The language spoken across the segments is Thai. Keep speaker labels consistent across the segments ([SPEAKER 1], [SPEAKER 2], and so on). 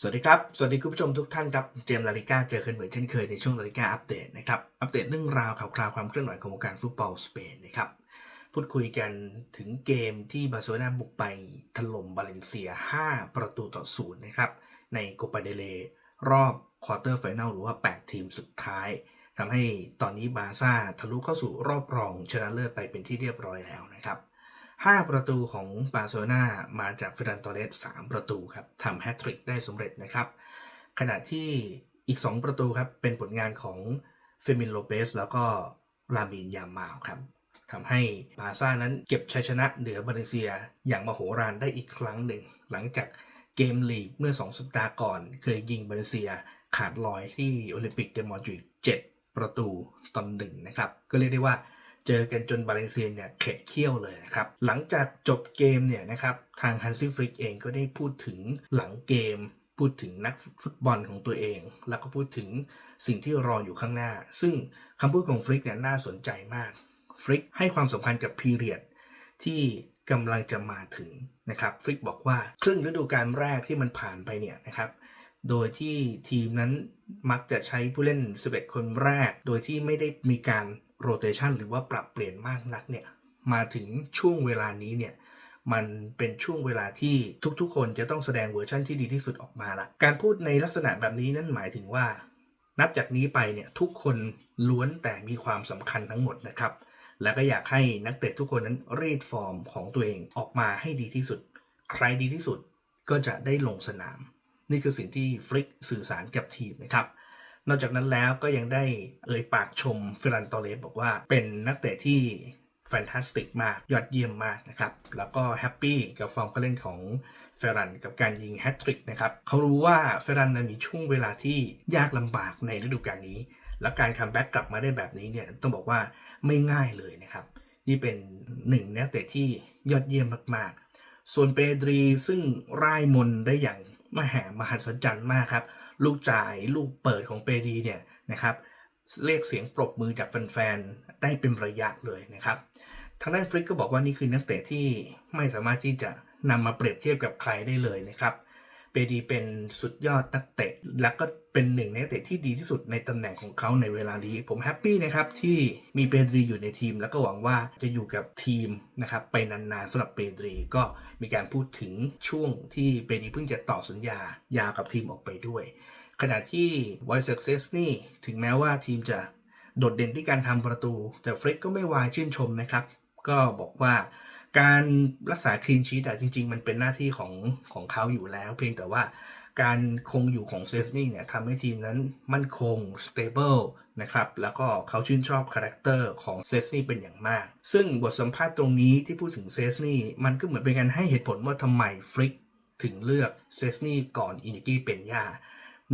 [SPEAKER 1] สวัสดีครับ สวัสดีคุณผู้ชมทุกท่านครับ เจมส์ลาลิก้าเจอกันเหมือนเช่นเคยในช่วงลาลิก้าอัปเดตนะครับ อัปเดตเรื่องราวข่าวคราวความเคลื่อนไหวของวงการฟุตบอลสเปนนะครับ พูดคุยกันถึงเกมที่บาร์เซโลนาบุกไปถล่มบาเลนเซีย 5 ประตูต่อศูนย์นะครับ ในโกปาเดเลรอบควอเตอร์ไฟแนลหรือว่า 8 ทีมสุดท้ายทำให้ตอนนี้บาร์ซ่าทะลุเข้าสู่รอบรองชนะเลิศไปเป็นที่เรียบร้อยแล้วนะครับ 5 ประตูของบาร์เซโลนามาจากเฟรนันโตเรส3ประตูครับทำแฮตทริกได้สำเร็จนะครับ ขณะที่อีก 2 ประตูครับ เป็นผลงานของเฟมินโลเปสแล้วก็ลามินยามาวครับทำให้บาซ่านั้นเก็บชัยชนะเหนือบาเลเซียอย่างมโหฬารได้อีกครั้งหนึ่ง หลังจากเกมลีกเมื่อ 2 สัปดาห์ก่อน เคยยิงบาเลเซียขาดลอยที่โอลิมปิกเดมอนดริด7ประตูตอนหนึ่งนะครับ ก็เรียกได้ว่า เจอกันจนบาเลนเซียเนี่ยเข็ดเคี้ยวเลยนะครับ หลังจากจบเกมเนี่ยนะครับทางฮันซี่ฟริกเองก็ได้พูดถึงหลังเกม พูดถึงนักฟุตบอลของตัวเอง แล้วก็พูดถึงสิ่งที่รออยู่ข้างหน้า ซึ่งคำพูดของฟริกเนี่ยน่าสนใจมากฟริกให้ความสำคัญกับพีเรียดที่กำลังจะมาถึงนะครับฟริกบอกว่าครึ่งฤดูกาลแรกที่มันผ่านไปเนี่ยนะครับโดยที่ทีมนั้นมักจะใช้ผู้เล่น 11 คนแรก โดยที่ไม่ได้มีการ โรเตชันหรือว่าปรับเปลี่ยนมากนักเนี่ยมาถึงช่วงเวลานี้เนี่ยมันเป็นช่วงเวลาที่ทุกๆ คนจะต้องแสดงเวอร์ชั่นที่ดีที่สุดออกมาละการพูดในลักษณะแบบนี้นั่นหมายถึงว่า นับจากนี้ไปเนี่ยทุกคนล้วนแต่มีความสำคัญทั้งหมดนะครับ และก็อยากให้นักเตะทุกคนนั้นรีดฟอร์มของตัวเองออกมาให้ดีที่สุด ใครดีที่สุดก็จะได้ลงสนาม นี่คือสิ่งที่ฟริกสื่อสารกับทีมนะครับ นอกจากนั้นแล้วก็ยังได้เอ่ยปากชมเฟรันโตเลสบอกว่าเป็นนักเตะที่แฟนตาสติกมากยอดเยี่ยมมากนะครับ แล้วก็แฮปปี้กับฟอร์มการเล่นของเฟรันกับการยิงแฮตทริกนะครับเขารู้ว่าเฟรันมีช่วงเวลาที่ยากลำบากในฤดูกาลนี้ และการคัมแบ็กกลับมาได้แบบนี้เนี่ยต้องบอกว่าไม่ง่ายเลยนะครับ นี่เป็นหนึ่งนักเตะที่ยอดเยี่ยมมากๆ ส่วนเปดรีซึ่งร่ายมนได้อย่างมหามหัศจรรย์มากครับ ลูกจ่ายลูกเปิดของเปดีเนี่ยนะครับเรียกเสียงปรบมือจากแฟนๆได้เป็นระยะเลยนะครับทางด้านฟริกก็บอกว่านี่คือนักเตะที่ไม่สามารถที่จะนำมาเปรียบเทียบกับใครได้เลยนะครับ เปดีเป็นสุดยอดนักเตะ และก็เป็นหนึ่งในนักเตะที่ดีที่สุดในตำแหน่งของเขาในเวลานี้ ผมแฮปปี้นะครับที่มีเปดรีอยู่ในทีม แล้วก็หวังว่าจะอยู่กับทีมนะครับไปนานๆสำหรับเปดรีก็มีการพูดถึงช่วงที่เปดีเพิ่งจะต่อสัญญายาวกับทีมออกไปด้วย ขณะที่ไวซ์ Success นี่ถึงแม้ว่าทีมจะโดดเด่นที่การทำประตู แต่เฟรกก็ไม่วายชื่นชมนะครับ ก็บอกว่า การรักษาคลีนชีตอะจริง ๆ มันเป็นหน้าที่ของของเขาอยู่แล้ว เพียงแต่ว่าการคงอยู่ของเซสนี่เนี่ยทำให้ทีมนั้นมั่นคง stable นะครับ แล้วก็เขาชื่นชอบคาแรคเตอร์ของเซสนี่เป็นอย่างมาก ซึ่งบทสัมภาษณ์ตรงนี้ที่พูดถึงเซสนี่มันก็เหมือนเป็นการให้เหตุผลว่าทำไมฟริกถึงเลือกเซสนี่ก่อนอินิกี้เป็นย่า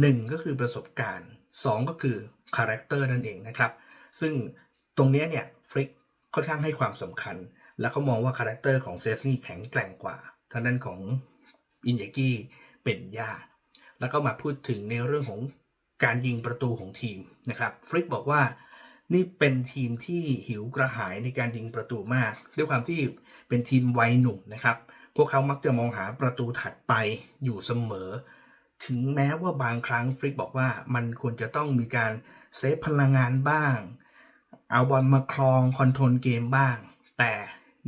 [SPEAKER 1] หนึ่งก็คือประสบการณ์ 2 ก็คือคาแรคเตอร์นั่นเองนะครับ ซึ่งตรงนี้เนี่ยฟริกค่อนข้างให้ความสำคัญ แล้วเขามองว่าคาแรคเตอร์ของเซสนี่แข็งแกร่งกว่า ทางด้านของอินยากิเป็นยาแล้วก็มาพูดถึงในเรื่องของการยิงประตูของทีมนะครับฟริกบอกว่านี่เป็นทีมที่หิวกระหายในการยิงประตูมาก ด้วยความที่เป็นทีมวัยหนุ่มนะครับ พวกเขามักจะมองหาประตูถัดไปอยู่เสมอ ถึงแม้ว่าบางครั้งฟริกบอกว่ามันควรจะต้องมีการเซฟพลังงานบ้าง เอาบอลมาครองคอนโทรลเกมบ้าง แต่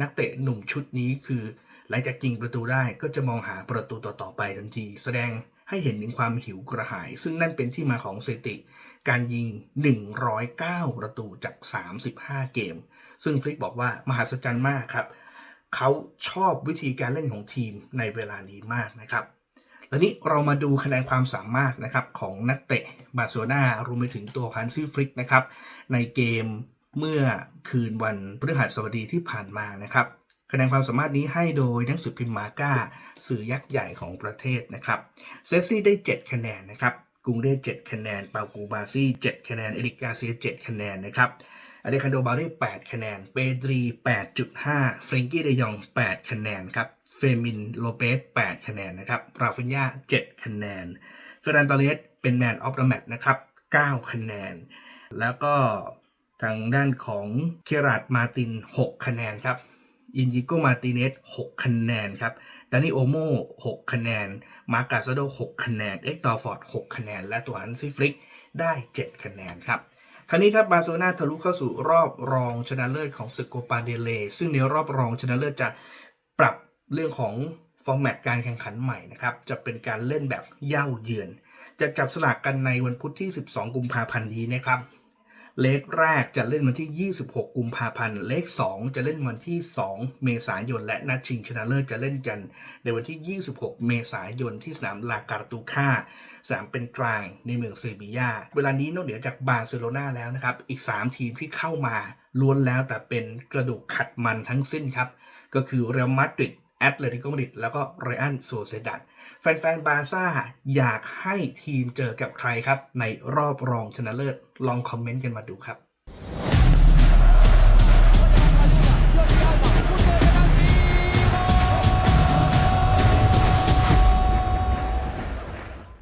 [SPEAKER 1] นักเตะหนุ่มชุดนี้คือ หลังจากยิงประตูได้ก็จะมองหาประตูต่อๆไปทันที แสดงให้เห็นถึงความหิวกระหาย ซึ่งนั่นเป็นที่มาของสถิติ การยิง 109 ประตูจาก 35 เกม ซึ่งฟริกบอกว่ามหัศจรรย์มากครับ เขาชอบวิธีการเล่นของทีมในเวลานี้มากนะครับแล้วนี้เรามาดูคะแนนความสามารถนะครับของนักเตะบาร์เซโลนารวมไปถึงตัวฮันซี่ฟริกนะครับในเกม เมื่อคืนวันพฤหัสบดีที่ผ่านมานะครับคะแนนความสามารถนี้ให้โดยหนังสือพิมพ์มาก้า สื่อยักษ์ใหญ่ของประเทศนะครับเซซี่ได้ 7 คะแนนนะครับกรุงได้ 7 คะแนนเปากูบาซี่ 7 คะแนน เอริกกาเซีย 7 คะแนนนะครับอเลคันโดบาได้ 8 คะแนน เปดรี 8.5 เฟรนกี้เดยอง 8 คะแนนครับ เฟมิน โลเปส 8 คะแนนนะครับ ราฟินยา 7 คะแนน เฟรนตอเลส เป็นแมนออฟเดอะแมตช์นะครับ 9 คะแนน แล้วก็ ทางด้านของเคราดมาติน 6 คะแนนครับอินยิโกมาติเนส6คะแนนครับดานิโอโม6คะแนน มาร์กาซโด6คะแนน เอ็กตอร์ฟอร์ด6คะแนน และตัวฮันซิฟริกได้ 7 คะแนนครับคราวนี้ครับบาร์เซโลนาทะลุเข้าสู่รอบรองชนะเลิศของศึกโกปาเดเล ซึ่งในรอบรองชนะเลิศจะปรับเรื่องของฟอร์แมตการแข่งขันใหม่นะครับ จะเป็นการเล่นแบบเย่าเยือน จะจับสลากกันในวันพุธที่ 12 กุมภาพันธ์นี้นะครับ เลกแรกจะเล่นวันที่ 26 กุมภาพันธ์ เลก2จะเล่นวันที่ 2 เมษายน และนัดชิงชนะเลิศจะเล่นกัน ในวันที่ 26 เมษายนที่สนามลาการตูค่าสนามเป็นกลางในเมืองเซบียา เวลานี้นอกเหนือจากบาร์เซโลนาแล้วนะครับ อีก 3 ทีมที่เข้ามาล้วนแล้วแต่เป็นกระดูกขัดมันทั้งสิ้นครับ ก็คือเรอัลมาดริด แอตเลติโกมาดริดแล้วก็เรอัลโซเซดัดแฟนๆ บาร์ซ่าอยากให้ทีมเจอกับใครครับ ในรอบรองชนะเลิศลองคอมเมนต์กันมาดูครับ